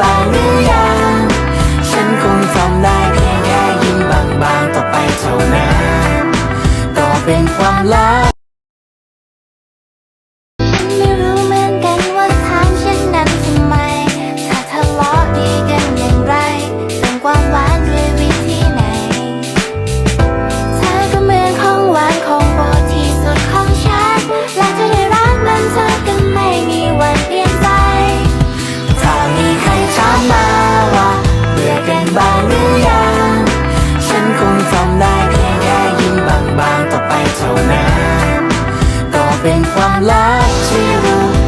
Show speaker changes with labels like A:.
A: บ้างหรือยัง ฉันคงทำได้เพียงแค่ยิ้มบางๆต่อไปเท่านั้น ก็เป็นความลับ เป็นความลับที่รู้